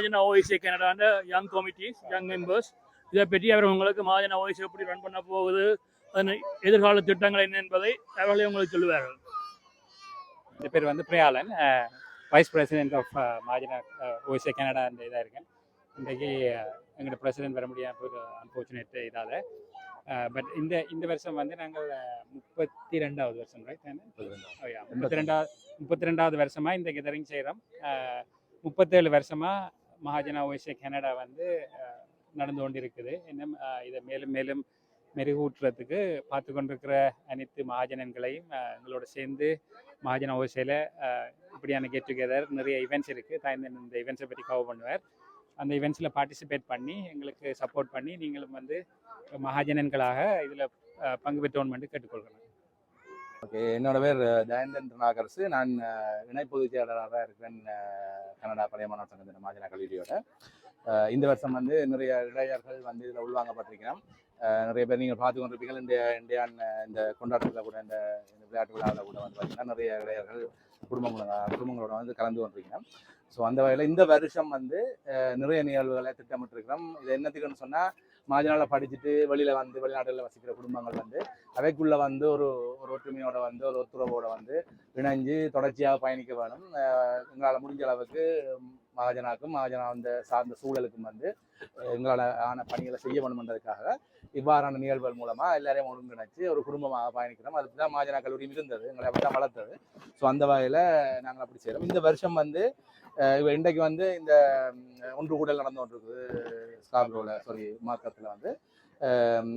மகாஜன ஓய்சி கனடாண்ட young committees young members இதை பற்றி அவர் உங்களுக்கு மகாஜன ஓய்சி எப்படி ரன் பண்ண போகுது அதன் எதிர்கால திட்டங்கள் என்ன என்பதை அவர்களே உங்களுக்கு சொல்லுவார்கள். என் பேர் வந்து பிரியாலன் வைஸ் பிரசிடென்ட் ஆஃப் மாஜினா ஓசியா கனடா அந்த இதாக இருக்கேன். இன்றைக்கு எங்களோட பிரசிடென்ட் வர முடியாத ஒரு அன்ஃபார்ச்சுனேட் இதால். பட் இந்த இந்த வருஷம் வந்து நாங்கள் முப்பத்தி ரெண்டாவது வருஷம் ரைட் முப்பத்தி ரெண்டாவது முப்பத்தி ரெண்டாவது வருஷமாக இந்த கெதரிங் செய்கிறோம் முப்பத்தேழு வருஷமாக மகாஜனா ஓசியா கனடா வந்து நடந்து கொண்டு இருக்குது இன்னும் இதை மேலும் மேலும் மெருகூட்டுறதுக்கு பார்த்து கொண்டிருக்கிற அனைத்து மகாஜனன்களையும் எங்களோட சேர்ந்து மகாஜன ஓசையில் இப்படியான கெட் டுகெதர் நிறைய ஈவெண்ட்ஸ் இருக்குது தாய்ந்தன் இந்த ஈவெண்ட்ஸை பற்றி கவர் பண்ணுவார். அந்த ஈவெண்ட்ஸில் பார்ட்டிசிபேட் பண்ணி எங்களுக்கு சப்போர்ட் பண்ணி நீங்களும் வந்து மகாஜனன்களாக இதில் பங்கு பெற்றோன்னு கேட்டுக்கொள்கிறேன். ஓகே என்னோட பேர் ஜெயந்தன் நாகரசு நான் இணை பொதுச் செயலாளராக இருக்கிறேன் கனடா பழைய மாணவர் சங்கத்தின் மாஜனா கல்லூரியோட. இந்த வருஷம் வந்து நிறைய இளைஞர்கள் வந்து இதில் உள்வாங்கப்பட்டிருக்கிறோம். நிறைய பேர் நீங்கள் பார்த்து கொண்டிருப்பீர்கள். இந்த இந்தியான் இந்த கொண்டாட்டத்தில் கூட இந்த இந்த விளையாட்டு விழாவில் கூட வந்து பார்த்தீங்கன்னா நிறைய இளைஞர்கள் குடும்பங்களோட குடும்பங்களோட வந்து கலந்து கொண்டிருக்கிறோம். ஸோ அந்த வகையில் இந்த வருஷம் வந்து நிறைய நிகழ்வுகளை திட்டமிட்டிருக்கிறோம். இது என்னத்துக்குன்னு சொன்னால் மாஜனால படிச்சுட்டு வெளியில் வந்து வெளிநாடுகளில் வசிக்கிற குடும்பங்கள் வந்து அவைக்குள்ளே வந்து ஒரு ஒரு ஒற்றுமையோட வந்து ஒரு ஒத்துறவோட வந்து இணைஞ்சு தொடர்ச்சியாக பயணிக்க வேணும். எங்களால் முடிஞ்ச அளவுக்கு மகாஜனாக்கும் மகாஜனா அந்த சார்ந்த சூழலுக்கும் வந்து எங்களால் ஆன பணிகளை செய்ய வேணும்ன்றதுக்காக இவ்வாறான நிகழ்வுகள் மூலமாக எல்லாரையும் ஒருங்கிணைச்சு ஒரு குடும்பமாக பயணிக்கிறோம். அதுக்கு தான் மாஜனா கல்லூரி இருந்தது எங்களை அப்படி தான் வளர்த்தது. ஸோ அந்த வகையில் நாங்கள் அப்படி செய்கிறோம் இந்த வருஷம் வந்து இன்றைக்கு வந்து இந்த ஒன்று கூடல் நடந்து கொண்டிருக்குது ஸ்காப்ரோவில் சாரி மார்க்கத்தில் வந்து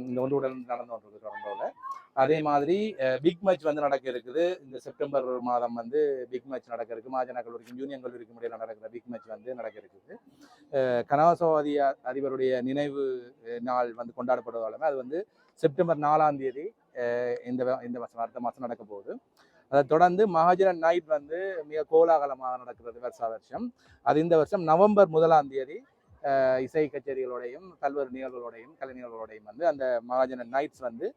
இந்த ஒன்று கூடல் நடந்து கொண்டிருக்குது டொரண்டோவில் அதே மாதிரி பிக் மேட்ச் வந்து நடக்க இருக்குது இந்த செப்டம்பர் மாதம் வந்து பிக் மேட்ச் நடக்க இருக்கு மாஜன கல்லூரிக்கும் யூனியன் கல்லூரிக்கும் இடையில நடக்கிற பிக் மேட்ச் வந்து நடக்க இருக்குது கனவாசவாதி அதிபருடைய நினைவு நாள் வந்து கொண்டாடப்படுவதாலுமே அது வந்து செப்டம்பர் நாலாம் தேதி இந்த இந்த வருஷம் அடுத்த மாதம் நடக்க போகுது. அதை தொடர்ந்து மகாஜன நைட் வந்து மிக கோலாகலமாக நடக்கிறது வருஷா வருஷம். அது இந்த வருஷம் நவம்பர் முதலாம் தேதி இசை கச்சேரிகளோடையும் பல்வேறு நிகழ்வுகளோடையும் கலை நிகழ்வுகளோடையும் வந்து அந்த மகாஜன நைட்ஸ் வந்து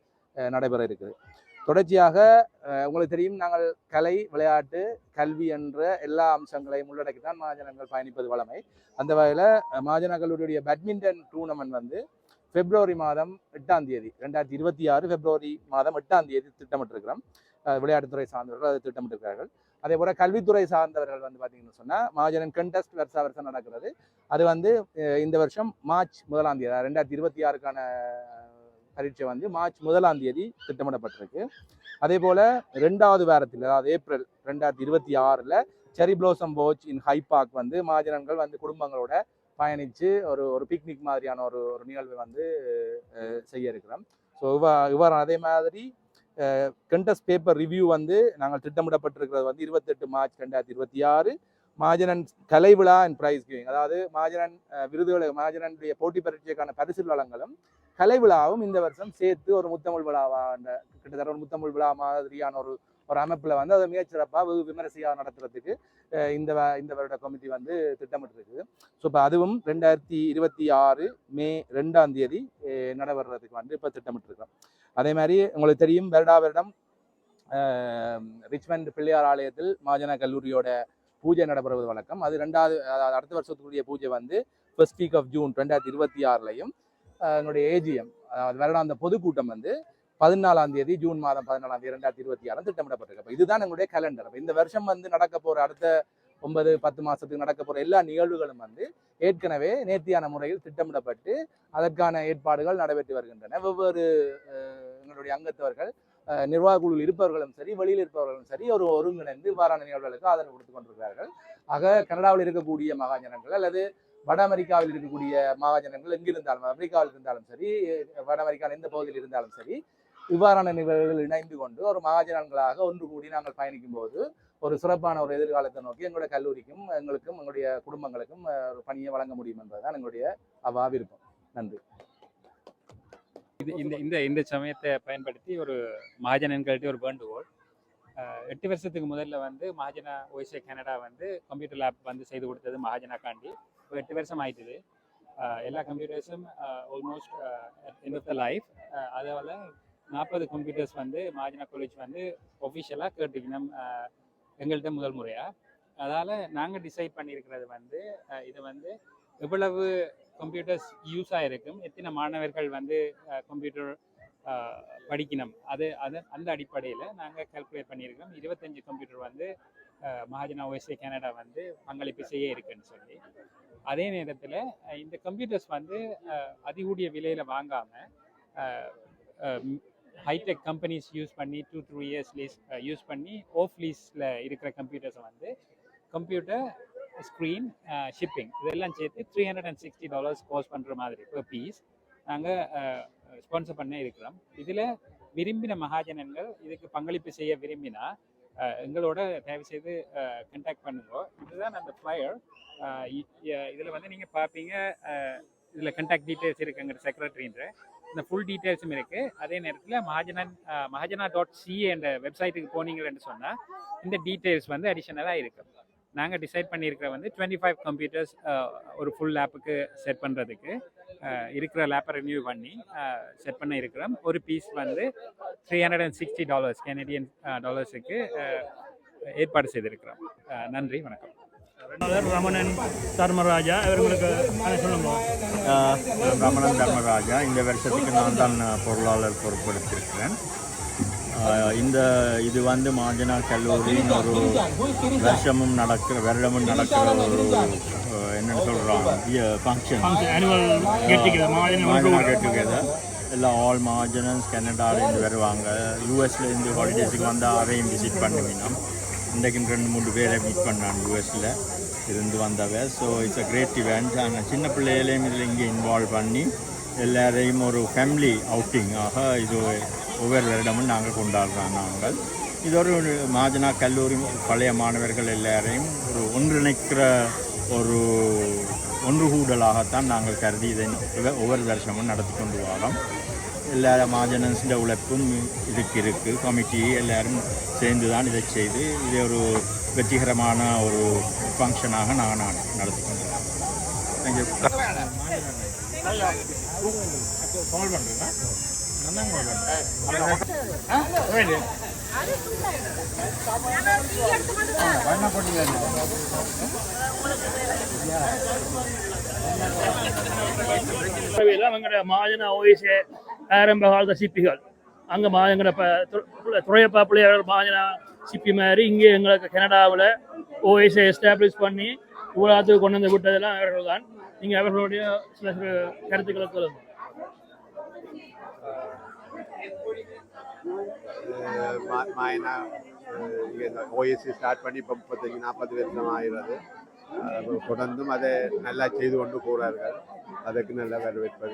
நடைபெற இருக்குது. தொடர்ச்சியாக உங்களுக்கு தெரியும் நாங்கள் கலை விளையாட்டு கல்வி என்ற எல்லா அம்சங்களையும் உள்ளடக்கி தான் மகாஜனங்கள் பயணிப்பது வழமை. அந்த வகையில் மகாஜன கல்லூரியுடைய பேட்மிண்டன் டூர்னமெண்ட் வந்து பிப்ரவரி மாதம் எட்டாம் தேதி ரெண்டாயிரத்தி இருபத்தி ஆறு பிப்ரவரி மாதம் எட்டாம் தேதி திட்டமிட்டிருக்கிறோம். விளையாட்டுத்துறை சார்ந்தவர்கள் அதை திட்டமிட்டிருக்கிறார்கள். அதே போல கல்வித்துறை சார்ந்தவர்கள் வந்து பார்த்தீங்கன்னு சொன்னால் மகாஜனன் கண்டெஸ்ட் வருஷா வருஷம் நடக்கிறது. அது வந்து இந்த வருஷம் மார்ச் முதலாம் தேதி ரெண்டாயிரத்தி இருபத்தி ஆறுக்கான பரீட்சை வந்து மார்ச் முதலாம் தேதி திட்டமிடப்பட்டிருக்கு. அதே போல் ரெண்டாவது வாரத்தில் அதாவது ஏப்ரல் ரெண்டாயிரத்தி இருபத்தி ஆறில் செரி ப்ளோசம் போச் இன் ஹை பார்க் வந்து மாஜனங்கள் வந்து குடும்பங்களோட பயணித்து ஒரு ஒரு பிக்னிக் மாதிரியான ஒரு ஒரு நிகழ்வை வந்து செய்ய இருக்கிறோம். ஸோ இவ இவ்வாறு அதே மாதிரி கண்டஸ் பேப்பர் ரிவ்யூ வந்து நாங்கள் திட்டமிடப்பட்டிருக்கிறது வந்து இருபத்தெட்டு மார்ச் ரெண்டாயிரத்தி இருபத்தி ஆறு மாஜனன் கலை விழா அண்ட் பிரைஸ் கிவிங் அதாவது மாஜனன் விருதுகளை மாஜனனுடைய போட்டி பரீட்சைக்கான பரிசு வளங்களும் கலை விழாவும் இந்த வருஷம் சேர்த்து ஒரு முத்தமிழ் விழாவா? அந்த கிட்டத்தட்ட ஒரு முத்தமிழ் விழா மாதிரியான ஒரு ஒரு அமைப்பில் வந்து அதை மிகச்சிறப்பாக வெகு விமரிசையாக நடத்துறதுக்கு இந்த வ- இந்த வருட கமிட்டி வந்து திட்டமிட்டிருக்குது. ஸோ இப்போ அதுவும் ரெண்டாயிரத்தி இருபத்தி ஆறு மே ரெண்டாம் தேதி நடைபெறதுக்கு வந்து இப்போ திட்டமிட்டிருக்கிறோம். அதே மாதிரி உங்களுக்கு தெரியும் வருடா வருடம் ரிச்மண்ட் பிள்ளையார் ஆலயத்தில் மாஜன கல்லூரியோட பூஜை நடைபெறுவது வழக்கம். அது ரெண்டாவது அதாவது அடுத்த வருஷத்துக்குரிய பூஜை வந்து ஃபர்ஸ்ட் வீக் ஆஃப் ஜூன் ரெண்டாயிரத்தி இருபத்தி ஆறுலையும் என்னுடைய ஏஜிஎம் அதாவது வருடாந்த பொதுக்கூட்டம் வந்து பதினாலாம் தேதி ஜூன் மாதம் பதினாலாம் தேதி ரெண்டாயிரத்தி இருபத்தி ஆறு திட்டமிடப்பட்டிருக்கு. இதுதான் எங்களுடைய கேலண்டர் இந்த வருஷம் வந்து நடக்க போற அடுத்த ஒன்பது பத்து மாசத்துக்கு நடக்க போற எல்லா நிகழ்வுகளும் வந்து ஏற்கனவே நேர்த்தியான முறையில் திட்டமிடப்பட்டு அதற்கான ஏற்பாடுகள் நடைபெற்று வருகின்றன. வெவ்வேறு எங்களுடைய அங்கத்தவர்கள் நிர்வாக குழுவில் இருப்பவர்களும் சரி வெளியில் இருப்பவர்களும் சரி ஒரு ஒருங்கிணைந்து இவ்வாறான நிகழ்வுகளுக்கு ஆதரவு கொடுத்து கொண்டிருக்கிறார்கள். ஆக கனடாவில் இருக்கக்கூடிய மகாஜனங்கள் அல்லது வட அமெரிக்காவில் இருக்கக்கூடிய மகாஜனங்கள் எங்கிருந்தாலும் அமெரிக்காவில் இருந்தாலும் சரி வட அமெரிக்காவில் எந்த பகுதியில் இருந்தாலும் சரி இவ்வாறான நிகழ்வுகள் இணைந்து கொண்டு ஒரு மகாஜனங்களாக ஒன்று கூடி நாங்கள் பயணிக்கும் போது ஒரு சிறப்பான ஒரு எதிர்காலத்தை நோக்கி எங்களுடைய கல்லூரிக்கும் எங்களுக்கும் எங்களுடைய குடும்பங்களுக்கும் ஒரு பணியை வழங்க முடியும் என்பதுதான் எங்களுடைய அவா விருப்பம். நன்றி. இது இந்த இந்த இந்த சமயத்தை பயன்படுத்தி ஒரு மகாஜனன்கள்ட்ட ஒரு வேண்டுகோள். எட்டு வருஷத்துக்கு முதல்ல வந்து மகாஜனா ஓய்சே கனடா வந்து கம்ப்யூட்டர் லேப் வந்து செய்து கொடுத்தது மகாஜனாக்காண்டி. இப்போ எட்டு வருஷம் ஆயிட்டுது எல்லா கம்ப்யூட்டர்ஸும் almost end of the life அதால் நாற்பது கம்ப்யூட்டர்ஸ் வந்து மாஜினா காலேஜ் வந்து ஒஃபிஷியலாக கேட்டுக்கணும் எங்கள்கிட்ட முதல் முறையாக அதால் நாங்கள் டிசைட் பண்ணியிருக்கிறது வந்து இது வந்து எவ்வளவு கம்ப்யூட்டர்ஸ் யூஸ் ஆகிருக்கும் எத்தனை மாணவர்கள் வந்து கம்ப்யூட்டர் படிக்கணும் அது அது அந்த அடிப்படையில் நாங்கள் கால்குலேட் பண்ணியிருக்கிறோம் இருபத்தஞ்சி கம்ப்யூட்டர் வந்து மகாஜன ஓஎஸ்ஏ கனடா வந்து பங்களிப்பு செய்ய இருக்குன்னு சொல்லி. அதே நேரத்தில் இந்த கம்ப்யூட்டர்ஸ் வந்து அதிகூடிய விலையில் வாங்காமல் ஹைடெக் கம்பெனிஸ் யூஸ் பண்ணி two through years lease use பண்ணி ஆஃப் லீஸில் இருக்கிற கம்ப்யூட்டர்ஸை வந்து கம்ப்யூட்டர் ஸ்க்ரீன் ஷிப்பிங் இதெல்லாம் சேர்த்து three hundred and sixty dollars cost பண்ணுற மாதிரி இப்போ பீஸ் நாங்கள் ஸ்பான்சர் பண்ண இருக்கிறோம். இதில் விரும்பின மகாஜனங்கள் இதுக்கு பங்களிப்பு செய்ய விரும்பினா எங்களோட தயவு செய்து கண்டாக்ட் பண்ணுங்க. இதுதான் அந்த ஃப்ளையர் இதில் வந்து நீங்கள் பார்ப்பீங்க இதில் கண்டாக்ட் டீட்டெயில்ஸ் இருக்குங்கிற செக்ரட்டரின்ற இந்த ஃபுல் டீட்டெயில்ஸும் இருக்குது அதே நேரத்தில் மகாஜனன் மஹாஜனா மகாஜனா டாட் சிஏ என்ற வெப்சைட்டுக்கு போனீங்கன்னு சொன்னால் இந்த டீட்டெயில்ஸ் வந்து அடிஷனலாக இருக்குது நாங்கள் டிசைட் பண்ணியிருக்கிற வந்து டுவெண்ட்டி ஃபைவ் கம்ப்யூட்டர்ஸ் ஒரு ஃபுல் லேப்புக்கு செட் பண்ணுறதுக்கு இருக்கிற லேப்பை ரினியூ பண்ணி செட் பண்ண இருக்கிறோம். ஒரு பீஸ் வந்து three hundred and sixty dollars Canadian டாலர்ஸுக்கு ஏற்பாடு செய்திருக்கிறோம். நன்றி வணக்கம். ரமணன் தர்மராஜா இவர்களுக்கு சொல்லுங்க. ரமணன் தர்மராஜா இந்த வருஷத்துக்கு நான் தான் பொருளாளர் பொறுப்பெடுத்திருக்கிறேன். இந்த இது வந்து மாஞ்சனா கல்லூரியின் ஒரு வருஷமும் நடக்கிற வருடமும் நடக்கிற ஒரு என்னன்னு சொல்கிறோம் ஃபங்க்ஷன் மாஜனா கெட் டுகெதர் எல்லாம் ஆல் மாஜனன்ஸ் கனடாலேருந்து வருவாங்க. யூஎஸ்லேருந்து ஹாலிடேஸுக்கு வந்து அதையும் விசிட் பண்ணுவினோம் இன்றைக்கு ரெண்டு மூணு பேரை மீட் பண்ணான் யூஎஸில் இருந்து வந்தவ. So it's a great event ஆனால் சின்ன பிள்ளைகளையும் இதில் இங்கே இன்வால்வ் பண்ணி எல்லாரையும் ஒரு ஃபேமிலி அவுட்டிங் ஆக இது ஒவ்வொரு வருடமும் நாங்கள் கொண்டாடுறோம் நாங்கள் இது ஒரு மாஜனா கல்லூரி பழைய மாணவர்கள் எல்லாரையும் ஒரு ஒன்றிணைக்கிற ஒரு ஒன்று கூடலாகத்தான் நாங்கள் கருதி இதை ஒவ்வொரு வருஷமும் நடத்தி கொண்டு வரோம் எல்லா மாஜனன்ஸிൻ്റെ உழைப்பும் இதுக்கு இருக்குது கமிட்டி எல்லாரும் சேர்ந்து தான் இதை செய்து இதை ஒரு வெற்றிகரமான ஒரு ஃபங்க்ஷனாக நான் நடத்தி கொண்டு வரோம் தேங்க்யூ கால் பண்ணுறேன் மாஜன ஓய்ஸே ஆரம்ப காலத்த சிப்பிகள் அங்கே மா எங்களோட துறையப்பா பிள்ளையார் மாஜனா சிப்பி மாதிரி இங்கே எங்களுக்கு கனடாவில் ஓஎஸ்ஐ எஸ்டாப்ளிஷ் பண்ணி இவ்வளோத்துக்கு கொண்டு வந்து விட்டதெல்லாம் அவர்கள் தான் நீங்கள் அவர்களுடைய சில சில கருத்துக்களை சொல்லுங்கள் மாயனா இங்கே ஓஎஸ்சி ஸ்டார்ட் பண்ணி இப்போ முப்பத்தஞ்சு நாற்பது வருஷம் ஆகிறது தொடர்ந்தும் அதை நல்லா செய்து கொண்டு போகிறார்கள் அதற்கு நல்ல வரவேற்பு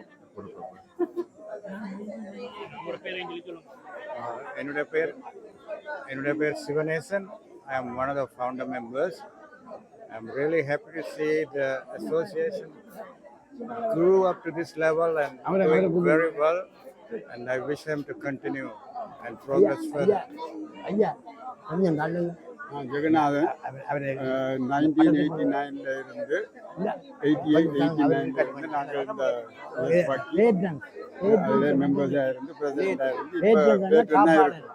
அஹ் என்னுடைய பேர் என்னுடைய பேர் சிவநேசன் ஐ am one of the founder members. I'm really happy to see the association grew up to this level and doing very well. And I wish them to continue. And progress further. ஐயா கொஞ்சம் நல்லது ஜெகநாதன் அவரை nineteen eighty நைன்ல இருந்து eighty eight eighty நைன்ல இருந்து நாங்கள் இந்த லேட்டன் மெம்பர்ஸாக இருந்து பிரசிடண்டாக இருந்து இப்போ பேட்டர்னாக இருக்கு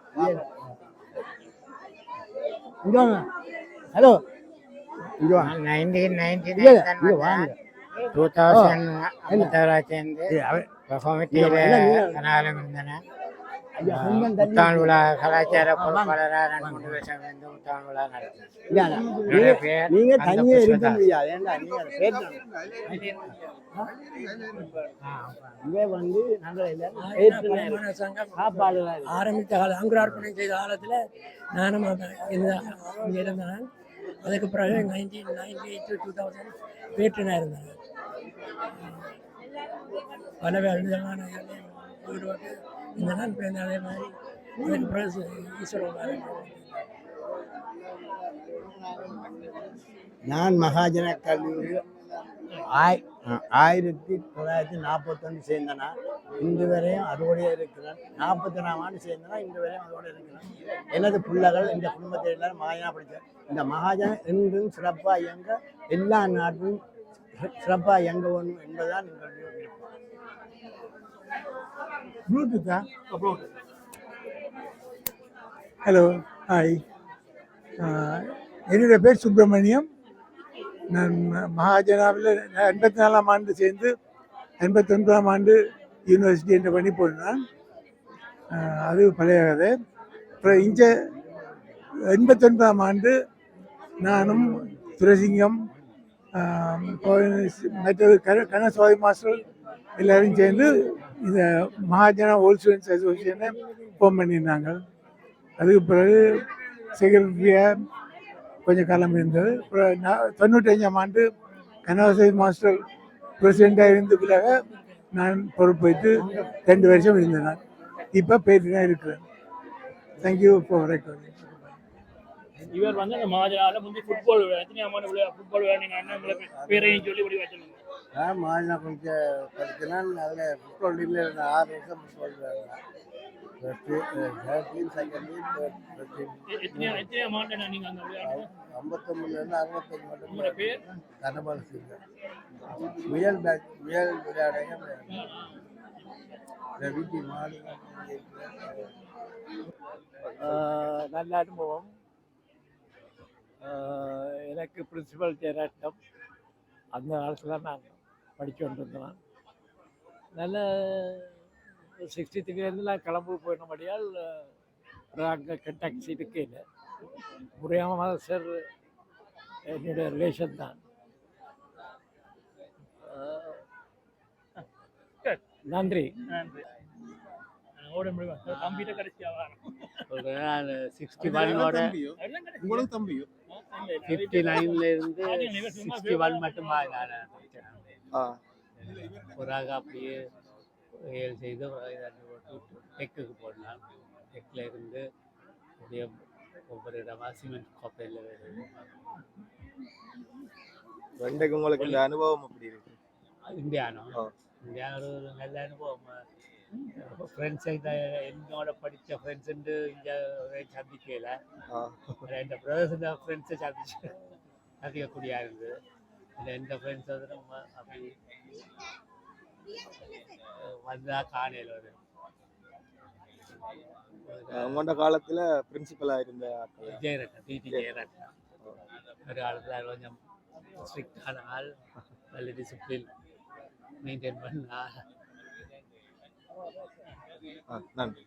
இங்க வாங்க. ஹலோ இங்க வாங்க நைன்டீன் நைன்டி இல்ல, இங்க வாங்க. டூ தௌசண்ட் ஐம்பத்தாறாச்சேர்ந்து ஏய், அவ- கமிட்டியில் இல்ல, இல்ல. கனாலம் இருந்தன. முத்தாள் விழா கலாச்சார பொறுப்பாளராக ரெண்டு மூணு வருஷம் இருந்து முத்தாள் விழா நடத்தினேன் நீங்க தனியே இருக்க. முடியாது இங்கே வந்து நாங்கள் எல்லாரும். சாப்பாடு. ஆரம்பித்த காலம் அங்குரார்ப்பணம் செய்த காலத்தில் நானும் இருந்தேன் அதுக்கு பிறகு nineteen ninety eight two thousand வேற்றுனா இருந்தேன் பல விதமான ஈடுபட்டு இந்த நாள் இந்த அதே மாதிரி அதுக்கு பிறகு ஈஸ்வரன் நான் மகாஜன கல்லூரி ஆய் ஆயிரத்தி தொள்ளாயிரத்தி நாற்பத்தொன்று சேர்ந்தனா இன்று வரையும் அதோடய இருக்கிறேன். நாற்பத்தொன்னாம் ஆண்டு சேர்ந்தனா இன்று வரையும் அதோட இருக்கிறேன். எனது பிள்ளைகள் இந்த குடும்பத்தை எல்லாரும் மகாஜனா படித்தேன் இந்த மகாஜன என்றும் சிறப்பாக இயங்க எல்லா நாட்டிலும் சிறப்பாக இயங்க வேணும் என்பதுதான் எங்களுடைய ப்ளூடூத்தா Hello, hi. என்னுடைய பேர் சுப்பிரமணியம். நான் மகாஜனாவில் எண்பத்தி நாலாம் ஆண்டு சேர்ந்து எண்பத்தொன்பதாம் ஆண்டு யூனிவர்சிட்டி என்ற பணி போனான் அது பழைய கதை அப்புறம் இங்கே எண்பத்தொன்பதாம் ஆண்டு நானும் துரசிங்கம் மற்றது கண கனசுவாதி மாஸ்டர் எல்லாரும் சேர்ந்து இந்த மகாஜன ஹோல்சேல்ஸ் அசோசியேஷனை ஃபோன் பண்ணியிருந்தாங்க. அதுக்கு பிறகு செக்ரட்டரியாக கொஞ்சம் காலம் இருந்தது. அப்புறம் நான் தொண்ணூற்றஞ்சாம் ஆண்டு கனவசதி மாஸ்டர் பிரசிடெண்ட்டாக இருந்து பிறகு நான் பொறுப்பேற்று ரெண்டு வருஷம் இருந்தேன் நான். இப்போ போயிட்டு தான் இருக்கிறேன். தேங்க்யூ ஃபார் ரெக்கார்டிங் இவர் வந்து அந்த மகாஜனால முந்தி ஃபுட்பால் எத்தனை அம்மா ஃபுட்பால் விளையாடுங்க அண்ணன் பேரையும் சொல்லி முடிவு வச்சுருந்தாங்க. நான் மாநில கொஞ்சம் படித்தேன் அதில் ஃபுட்பால் டீமில் இருந்தேன் ஆறு வருஷம் ஃபுட்பால் ஐம்பத்தொம்பதுலேருந்து அறுபத்தஞ்சு மட்டும் கனபால் முயல் பேக் முயல் விளையாடுங்க வீட்டு மாடி நல்ல அனுபவம். எனக்கு பிரின்சிபல் ஜெயராட்டம். அந்த காலத்தில் நான் படித்து கொண்டிருந்தேன் நல்ல சிக்ஸ்டி த்ரீலேருந்து நான் கிளம்பு போயினபடியால் அங்கே கண்டாக்ட் இருக்கே இல்லை முறையாக சார் என்னுடைய ரிலேஷன் தான் நன்றி நன்றி உங்களுக்கு தம்பியோ ஃபிஃப்டி நைன்ல இருந்து சிக்ஸ்டி ஒன் மட்டுமா ஆக அப்படியே ஏழு செய்து டெக்குக்கு போடலாம். டெக்கில் இருந்து அப்படியே ஒவ்வொரு இடமா சிமெண்ட் கோப்பையில் வருது உங்களுக்கு இந்த அனுபவம் எப்படி இருக்கு? இந்தியானோ? ஆ. இந்தியானோ ஒரு நல்ல அனுபவம். ஃப்ரெண்ட்ஸை என்னோட படித்த ஃப்ரெண்ட்ஸுண்டு இங்கே சந்திக்கல. ஆ. என் பிரதர்ஸோட ஃப்ரெண்ட்ஸை சந்திச்சு சந்திக்கக்கூடிய இருந்தது. இல்லை எந்த ஃப்ரெண்ட்ஸ் வந்து நம்ம அப்படி வந்தா காணையில் வரும் உங்களோட காலத்துல பிரின்சிபலா இருந்த ஆட்கள் ஜெயரட்னம் டிடி ஜெயரட்னம். ஒரு காலத்தில் கொஞ்சம் ஸ்ட்ரிக்டான ஆள் நல்ல டிசிப்ளின் மெயின்டைன் பண்ண நன்றி.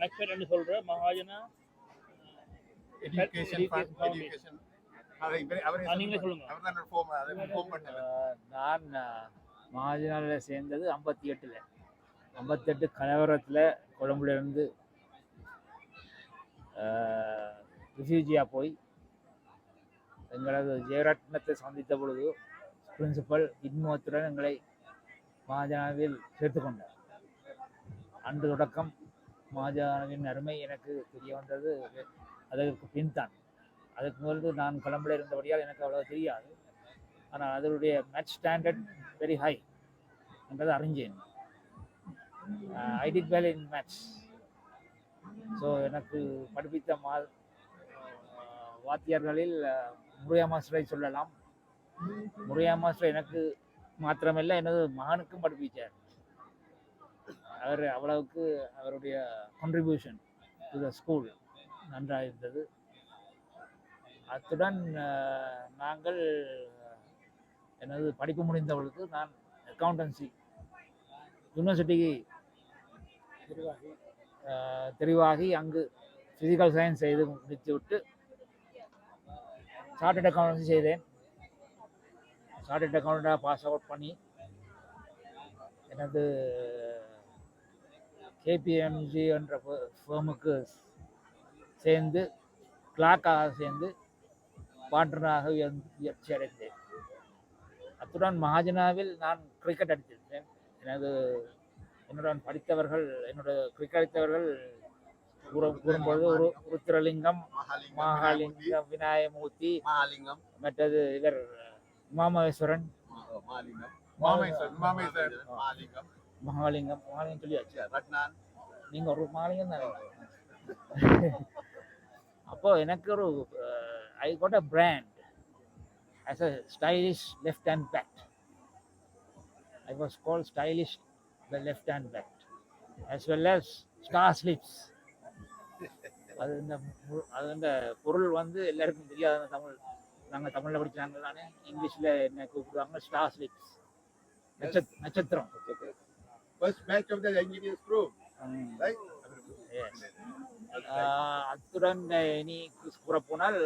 மெக்ஃபெட் சொல்ற மகாஜனா? Education fund, நீங்களே சொல்லுங்க. நான் மகாஜனாவில் சேர்ந்தது ஐம்பத்தி எட்டில் ஐம்பத்தெட்டு கலவரத்தில் கொழம்புலேருந்து ரிஃப்யூஜியாக போய் எங்களது ஜெயரத்னத்தை சந்தித்த பொழுது பிரின்சிபல் இன்முகத்துடன் எங்களை மகாஜனாவில் சேர்த்துக்கொண்டார் அன்று தொடக்கம் மகாஜனாவின் அருமை எனக்கு தெரிய வந்தது அதற்கு பின்தான். அதுக்கு முன்பு நான் கொழம்புல இருந்தபடியால் எனக்கு அவ்வளோ தெரியாது. ஆனால் அதனுடைய மேட்ச் ஸ்டாண்டர்ட் வெரி ஹை என்றதை அறிஞ்சேன். I did well in match so எனக்கு படிப்பித்த மா uh, வாத்தியார்களில் uh, முருகா மாஸ்டரை சொல்லலாம். முருகா மாஸ்டர் எனக்கு மாத்திரமல்ல எனது மகனுக்கும் படிப்பிச்சார். அவர் அவ்வளவுக்கு அவருடைய கான்ட்ரிபியூஷன் டு த ஸ்கூல் நன்றாக இருந்தது அத்துடன் நாங்கள் எனது படிப்பு முடிந்த பொழுது நான் அக்கௌண்டன்சி யூனிவர்சிட்டிக்கு ஆஹ், தெரிவாகி. அங்கு ஃபிசிக்கல் சயின்ஸ் செய்து முடித்து விட்டு சார்ட்டட் அக்கௌண்டன்சி செய்தேன் சார்ட்டட் அக்கௌண்ட்டாக பாஸ் அவுட் பண்ணி எனது கேபிஎம்ஜி என்ற ஃபேமுக்கு சேர்ந்து கிளாக்காக சேர்ந்து உயர்ந்து உயர்ச்சி அடைந்தேன். அத்துடன் மகாஜனாவில் நான் கிரிக்கெட் அடித்திருந்தேன். எனது என்னுடன் படித்தவர்கள் என்னோட கிரிக்கெட் அடித்தவர்கள் கூற கூறும்பொழுது ஒரு உருத்திரலிங்கம் மகாலிங்கம் விநாயகமூர்த்தி மற்றது இவர் உமாமகேஸ்வரன் மகாலிங்கம். மகாலிங்கம். சொல்லியாச்சு நீங்க ஒரு மகாலிங்கம் தானே. அப்போ எனக்கு ஒரு I got a brand as a stylish left hand back I was called stylish the left hand back as well as star slips அது இந்த அது இந்த பொருள் வந்து எல்லாருக்கும் தெரியாத தமிழ் நாங்கள் தமிழில் படிச்சாங்க தானே இங்கிலீஷில் என்ன கூப்பிடுவாங்க ஸ்டார் ஸ்லிப்ஸ் நட்சத் நட்சத்திரம் அத்துடன் இனி கூறப்போனால்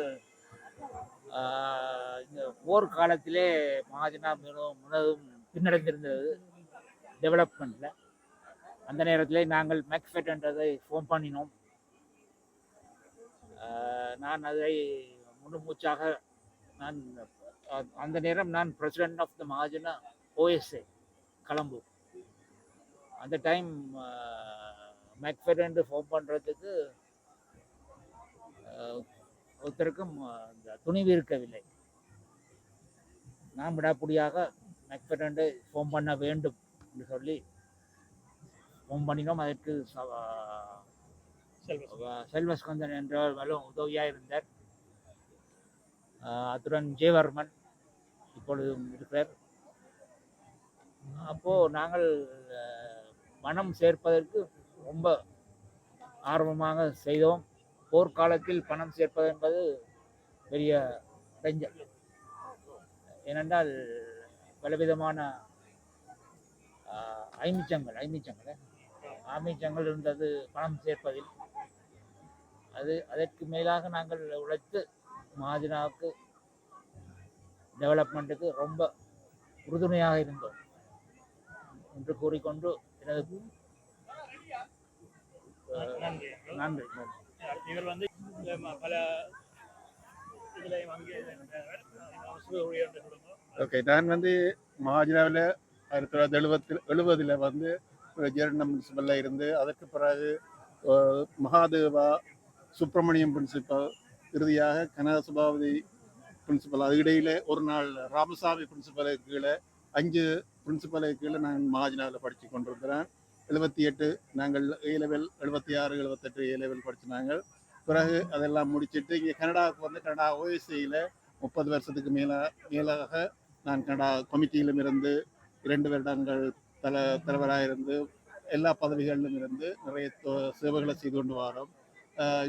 இந்த போர் காலத்திலே மகாஜனா மிகவும் மிகவும் பின்னடைந்திருந்தது டெவலப்மெண்ட்ல அந்த நேரத்தில் நாங்கள் மேக்ஃபெட் என்றதை ஃபோன் பண்ணினோம். ஆஹ் நான் அதை முழு நான் அந்த நேரம் நான் president of the Mahajana OSA Colombo அந்த டைம் மேக்ஃபெட் ஃபோன் பண்ணுறதுக்கு ஒருத்தருக்கும் துணிவு இருக்கவில்லை. நான் விடாப்புடியாக மெக்பெட்டை ஃபோன் பண்ண வேண்டும் என்று சொல்லி ஃபோன் பண்ணினோம் அதற்கு செல்வஸ்கந்தன். என்றவர் மேலும் உதவியாக இருந்தார். அத்துடன் ஜெயவர்மன் இப்பொழுதும் இருக்கிறார். அப்போது நாங்கள் பணம் சேர்ப்பதற்கு ரொம்ப ஆர்வமாக செய்தோம். போர்க்காலத்தில் பணம் சேர்ப்பது என்பது பெரிய டெஞ்சர் ஏனென்றால் பலவிதமான ஐமிச்சங்கள் ஐமிச்சங்கள் ஆமிச்சங்கள் இருந்தது பணம் சேர்ப்பதில். அது அதற்கு மேலாக நாங்கள் உழைத்து மாதினாவுக்கு டெவலப்மெண்ட்டுக்கு ரொம்ப உறுதுணையாக இருந்தோம் என்று கூறிக்கொண்டு எனது நன்றி நன்றி நன்றி. இவர் வந்து பல ஓகே நான் வந்து மகாஜனாவில் ஆயிரத்தி தொள்ளாயிரத்தி எழுபத்தில் எழுபதில் வந்து ஜெர்னம் முனிசிபலில் இருந்து அதற்கு பிறகு மகாதேவா சுப்பிரமணியம் பிரின்சிபல் இறுதியாக கனகசபாபதி பிரின்சிபல் அது இடையில ஒரு நாள் ராமசாமி பிரின்சிபலுக்கு கீழே அஞ்சு பிரின்சிபலுக்கு கீழே நான் மகாஜனாவில் படித்து கொண்டிருக்கிறேன். எழுபத்தி எட்டு நாங்கள் ஏ லெவல் எழுபத்தி ஆறு எழுபத்தெட்டு ஏ லெவல் படிச்சினாங்க பிறகு அதெல்லாம் முடிச்சிட்டு இங்கே கனடாவுக்கு வந்து கனடா ஓஎஸ்சியில் முப்பது வருஷத்துக்கு மேலே மேலாக நான் கனடா கமிட்டியிலும் இருந்து இரண்டு வருடங்கள் தல தலைவராக இருந்து எல்லா பதவிகளிலும் இருந்து நிறைய சேவைகளை செய்து கொண்டு வரோம்.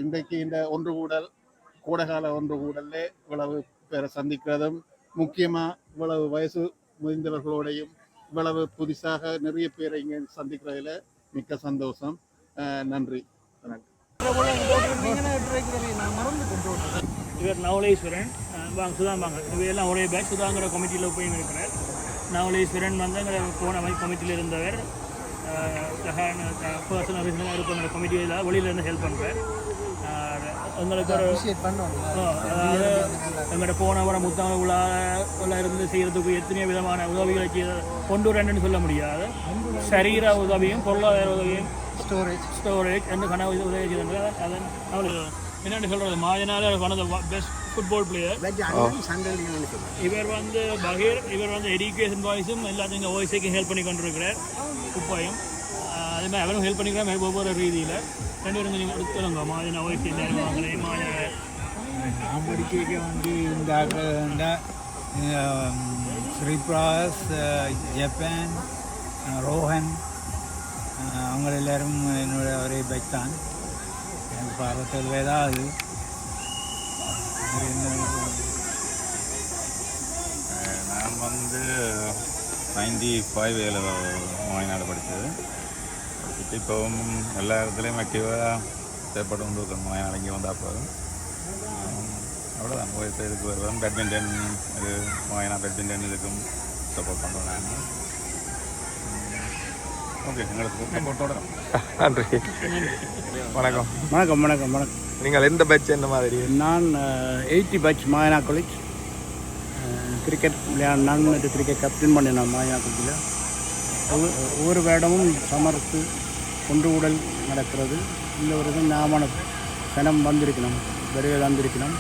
இன்றைக்கு இந்த ஒன்று கூடல் கூடகால ஒன்று கூடல்ல இவ்வளவு பேரை சந்திக்கிறதும் முக்கியமாக இவ்வளவு வயசு முதிர்ந்தவர்களோடையும் இவ்வளவு புதுசாக நிறைய பேரை இங்கே சந்திக்கிறதுல மிக்க சந்தோஷம். ஆஹ் நன்றி. இவர் நவலேஸ்வரன். வாங்க சுதா வாங்க. இவையெல்லாம் எல்லாம் ஒரே பேட்ச் சுதாங்கிற கமிட்டியில் போய் இருக்கிறார். நவலேஸ்வரன் வந்து எங்களை போன மாதிரி கமிட்டியில் இருந்தவர். பர்சனல் ரீசனாக இருக்கிற கமிட்டியில் வெளியில இருந்து ஹெல்ப் பண்ணுறார் எங்களுக்கு ஒரு அதாவது எங்கள்கிட்ட போன வர புத்தக விழாவில் இருந்து செய்கிறதுக்கு எத்தனையோ விதமான உதவிகளை செய்த கொண்டு வரேன்னு சொல்ல முடியாது. சரீர உதவியும் பொருளாதார உதவியும் ஸ்டோரேஜ் ஸ்டோரேஜ் ரெண்டு கனவு உதவி செய்தாங்க அதன் அவளுக்கு என்னென்னு சொல்கிறது மாஜனால one of the best football player இவர் வந்து பகீர் இவர் வந்து எஜுகேஷன் வாய்ஸும் எல்லாத்தையும் ஓய்ஸைக்கும் ஹெல்ப் பண்ணி கொண்டிருக்கிறார். குப்பாயும். அதே மாதிரி அவரும் ஹெல்ப் பண்ணிக்கிறார் ஒவ்வொரு ரீதியில். ரெண்டு பேரும் கொஞ்சம் எடுத்துருங்க மாஜனா ஓய்ஸ் எல்லாரும் வாங்குறேன் மாஜனா நான் படிக்க வந்து இந்த ஸ்ரீபிராஸ் ஜப்பான் ரோஹன் அவங்க எல்லாரும் என்னோட ஒரே பைக் தான். எனக்கு அறுபத்தேழு வயதாகுது நான் வந்து நைன்டி ஃபைவ் ஏழு மாநிநாடு படித்தது. இப்போவும் எல்லா இடத்துலையும் ஆக்டிவாக செயல்பட்டு கொண்டு இருக்கேன் மாநிலம் இங்கே வந்தால் போதும் அவ்வளோதான் போய் இதுக்கு வருவேன் பேட்மிண்டன் இது மாயனா பேட்மிண்டன் இதுக்கும் சப்போர்ட் பண்ணுறோம் நாங்கள் ஓகே எங்களுக்கு வணக்கம் வணக்கம் வணக்கம் வணக்கம் நீங்கள் எந்த பேட்ச் என்ன மாதிரி நான் எயிட்டி பேட்ச் மாயனா காலேஜ் கிரிக்கெட் விளையாட நான் கிரிக்கெட் கேப்டன் பண்ணினேன் மாயனா காலேஜில் ஒவ்வொரு வேடமும் சமர்த்து கொண்டு உடல் நடக்கிறது. இந்த ஒரு இது ஞாபகம் கணம் வந்திருக்கணும் விரைவில் வந்திருக்கணும்.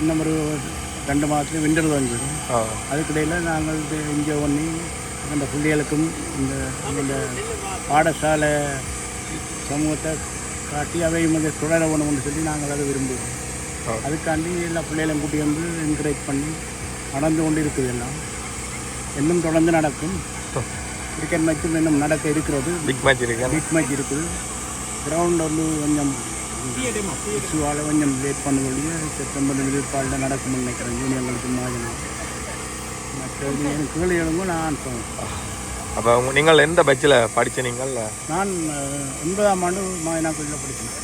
இன்னும் ஒரு ரெண்டு மாதத்துல விண்டர் வந்துடும். அதுக்கிடையில் நாங்கள் இங்கே பண்ணி இந்த பிள்ளைகளுக்கும் இந்த இந்த பாடசாலை சமூகத்தை காட்டி அவையும் வந்து தொடர வேணும்னு சொல்லி நாங்கள் அதை விரும்புவோம். அதுக்காண்டி எல்லா பிள்ளைகளையும் கூட்டி வந்து என்கரேஜ் பண்ணி நடந்து கொண்டு இருக்குது எல்லாம். இன்னும் தொடர்ந்து நடக்கும். கிரிக்கெட் மேட்சும் இன்னும் நடக்க இருக்கிறது. பிக் மேட்ச் இருக்கு பிக் மேட்ச் இருக்குது. கிரவுண்ட் வந்து கொஞ்சம் இஷ்யூவால் கொஞ்சம் லேட் பண்ண முடியும் செப்டம்பர் நிலைப்பாடில் நடக்கும்னு நினைக்கிறேன். யூனியன்களுக்கு மாஜனா மற்றது எனக்கு கேள்வி எழுங்க நான் சொல்றேன். அப்போ நீங்கள் எந்த பட்சில் படிச்ச நீங்கள்? நான் ஒன்பதாம் ஆண்டு மாயனா கோயிலில் படித்தேன்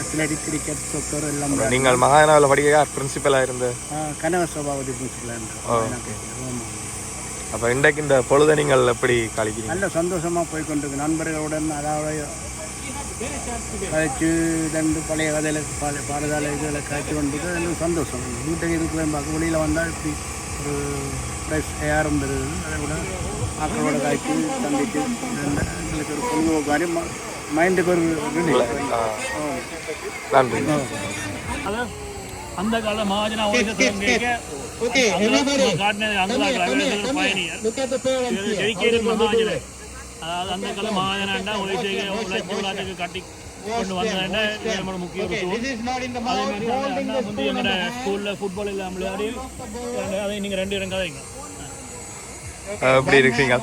அத்லெட்டிக் கிரிக்கெட் சொக்கர் எல்லாம் நீங்கள் மகானாவில் படிக்க பிரின்சிபலாக இருந்து? கனக சபாபதி பிரின்சிபலாக அப்போ இன்றைக்கு இந்த பொழுதை நீங்கள் எப்படி கழிக்கிறீங்க நல்ல சந்தோஷமாக போய் கொண்டிருக்கு நண்பர்களுடன் அதாவது கழிச்சு ரெண்டு பழைய கதையில் பழைய பாடசாலை இதில் கழிச்சு கொண்டு நல்ல சந்தோஷம். வீட்டுக்கு இதுக்கு பார்க்க வெளியில் வந்தால் இப்படி ஒரு ஃப்ரெஷ் ஏரம் பெறுது அதை விட மக்களோட காய்ச்சி சந்திச்சு எங்களுக்கு ஒரு பொழுதுபோக்கு மாதிரி மைண்டுக்கு ஒரு. நன்றி. அந்த கால மகாஜன காட்டினது அந்த பயணியர் ஜெயிக்கிறது மகாஜன அதாவது அந்த கால மகாஜனாண்டா உழைச்சி உழைச்சி உலாத்துக்கு கட்டி கொண்டு வந்ததுன்னா நம்மளோட முக்கிய ஒரு வந்து எங்களோட ஸ்கூலில் ஃபுட்பால் இல்லாமல் விளையாடி அதை நீங்கள் ரெண்டு இடம் கதைங்க எப்படி இருக்கீங்க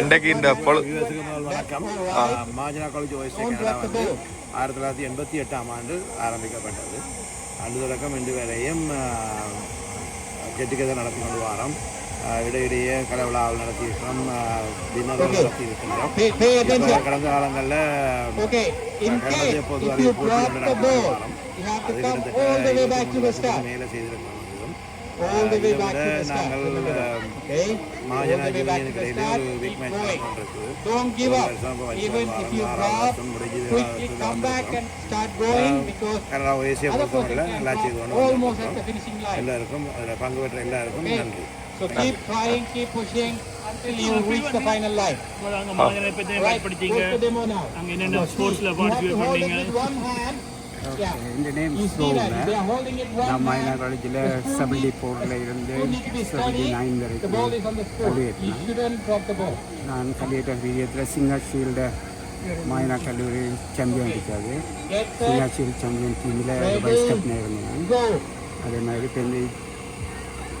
இன்றைக்கு இந்த வணக்கம் மாஜனா காலேஜ் ஆயிரத்தி தொள்ளாயிரத்தி எண்பத்தி எட்டாம் ஆண்டு ஆரம்பிக்கப்பட்டது தொடக்கம் இன்று வரையும் கெட்டுக்கதை நடத்தி கொண்டு வாரோம் இடையிடையே கலை விழாவில் நடத்தியிருக்கிறோம். ஆஹ் தினங்கள் நடத்தியிருக்கிறோம் இப்ப கடந்த காலங்களில் கடந்த பொது அறிவு போட்டிகள் நடத்தி கொண்டு வாரோம் அது கிட்டத்தட்ட இருபத்தி மூணு வருஷத்துக்கு மேலே செய்திருக்கிறோம் இதுவும். ஆஹ் இதை விட நாங்கள் மாஜனா யூனியனுக்கு இடையிலே ஒரு பிக் மேட்ச் நடந்துருக்கு. ஒரு வருஷம் இப்போ வச்சு வாரம் ஆறாம் வருஷம் முடிஞ்சு கனடா ஓஎஸ்ஏ பொறுத்தவரையில் நல்லா செய்து கொண்டு வந்திருக்கிறோம். எல்லாருக்கும் அதில் பங்கு பெற்ற எல்லாருக்கும் நன்றி. அங்கே மகாஜனை பற்றி படித்தீங்க அங்கே என்னென்ன ஸ்போர்ட்ஸில் பார்ட்டிசிபேட் பண்ணீங்க? இந்த நேம் நான் மாயனா காலேஜில் செவன்டி ஃபோரில் இருந்து செவன்டி நைன் வரைக்கும் கல்வியேற்றினேன் நான் கல்வியேற்ற பீரியத்தில் சிங்கர் ஷீல்டு மாயனா கல்லூரி சாம்பியன் அடித்தது சிங்கர் ஷீல்டு சாம்பியன் டீமில் வைஸ் கேப்டன் இருந்தேன் அதே மாதிரி இப்போ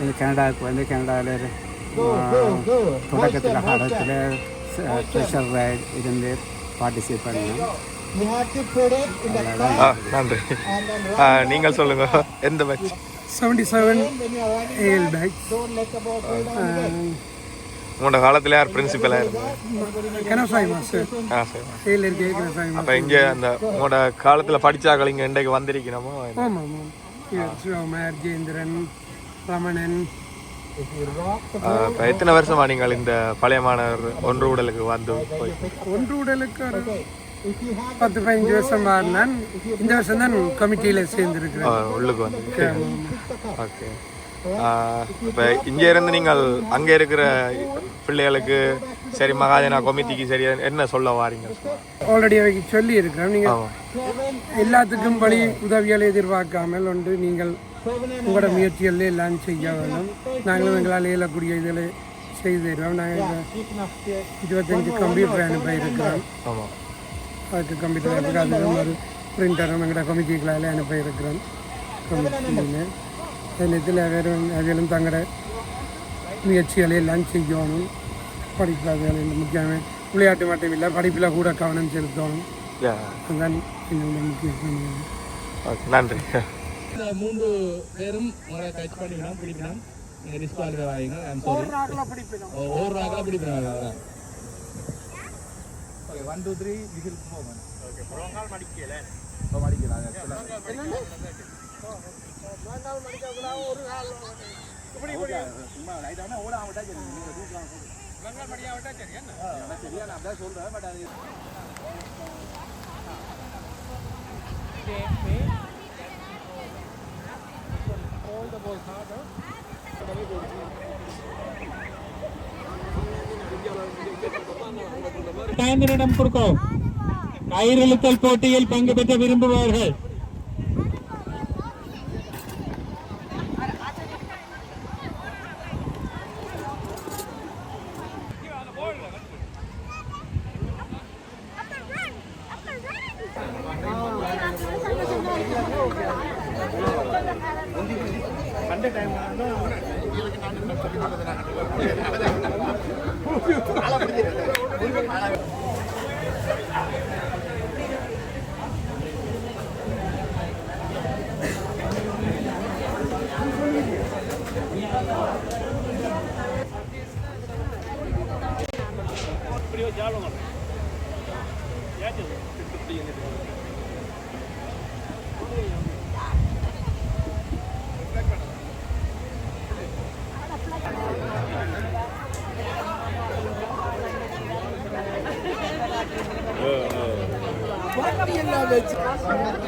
இந்த கனடாவுக்கு வந்து கனடாவில் தொடக்கத்தில் ஆடத்தில் ட்ரெஷர் இருந்து பார்ட்டிசிபேட் பண்ணேன் ஆ நன்றி. ஆ, நீங்கள் சொல்லுங்க. எந்த பட்ச் செவன்டி செவன் ஏஎல் பேக் உங்களோட காலத்தில் யார் பிரின்சிபலாக இருந்தாங்க? அப்போ இங்கே அந்த உங்களோட காலத்தில் படித்தாக்கள் இங்கே இன்றைக்கு வந்திருக்கணுமோ ஜெயேந்திரன் ரமணன். எத்தனை வருஷமா நீங்கள் இந்த பழைய மாணவர் ஒன்று உடலுக்கு வந்து ஒன்று உடலுக்கு பத்து பதினஞ்சு வருஷம் நான் இந்த வருஷம் தான் கமிட்டியில் சேர்ந்துருக்கிறேன். உள்ளுக்கு வந்து. ஓகே. இப்போ இங்கே இருந்து நீங்கள் அங்கே இருக்கிற பிள்ளைகளுக்கு சரி மகாஜனா கமிட்டிக்கு சரி என்ன சொல்ல வாரீங்க? ஆல்ரெடி அவைக்கு சொல்லி இருக்கிறோம் நீங்கள் எல்லாத்துக்கும் படி உதவிகளை எதிர்பார்க்காமல் ஒன்று நீங்கள் உங்களோட முயற்சிகளில் எல்லாம் செய்ய வேணும் நாங்களும் எங்களால் இயலக்கூடிய இதில் செய்து தருவோம். நாங்கள் இருபத்தஞ்சு கம்ப்யூட்டர் அனுப்ப இருக்கிறோம். ஆமாம் அதுக்கு கம்ப்யூட்டர் அதுக்கு ஒரு பிரிண்டரும் எங்களோட கமிட்டிகளால் அனுப்ப இருக்கிறோம். கமிட்டியில். இதில் வேறு அதிலும் தங்களோட முயற்சிகளை எல்லாம் செய்யணும். படிப்பு அதில் முக்கியமாக விளையாட்டு மட்டும் இல்லை படிப்பில் கூட கவனம் செலுத்தணும். யா. அதுதான் என்னோட முக்கிய ஓகே நன்றி. இந்த மூன்று பேரும் உங்களை டச் பண்ணிக்கணும் பிடிக்கணும் டிஸ்குவாலிஃபை ஆகிங்க ஐம் சாரி ஒவ்வொரு ராக்கில் பிடிக்கணும் okay one two three whistle போகணும் ஓகே மடிக்கல இப்போ மடிக்கலாம் சும்மா ரைட்டான ஓட ஆகட்டா சரி. நீங்கள் தூக்கலாம் சரியா நான் அப்படியே சொல்கிறேன் பட் அது டைம் கொடுக்கும். கயிறு இழுத்தல் போட்டியில் பங்கு பெற்ற விரும்புபவர்கள். யார் முதலாவது இரண்டாம் இடம் திகானா இரண்டாம்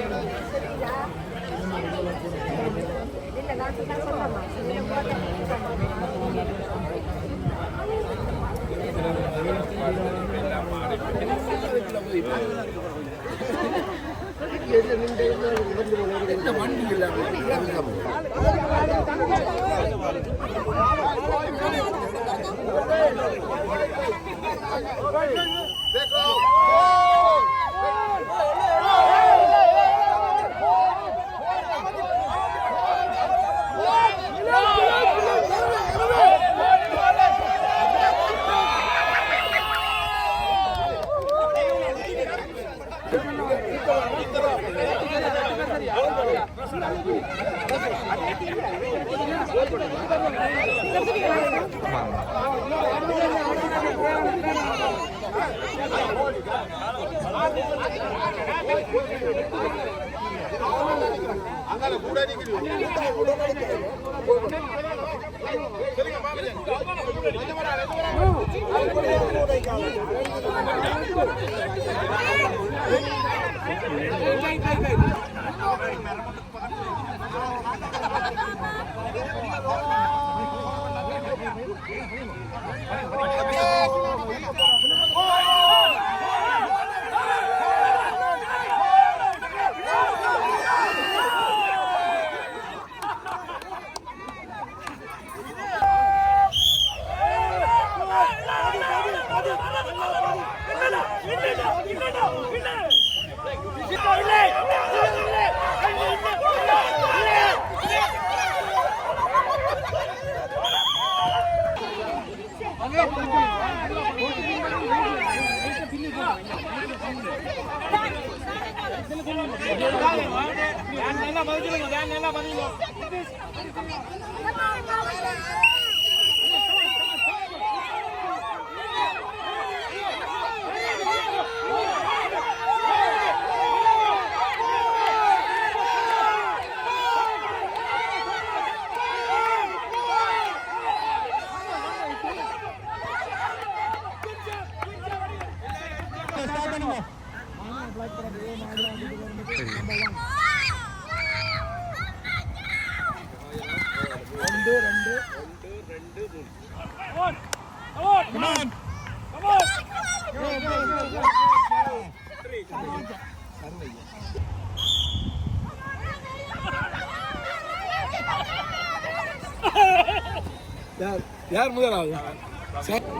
இடம் திகானா எழுபத்தஞ்சு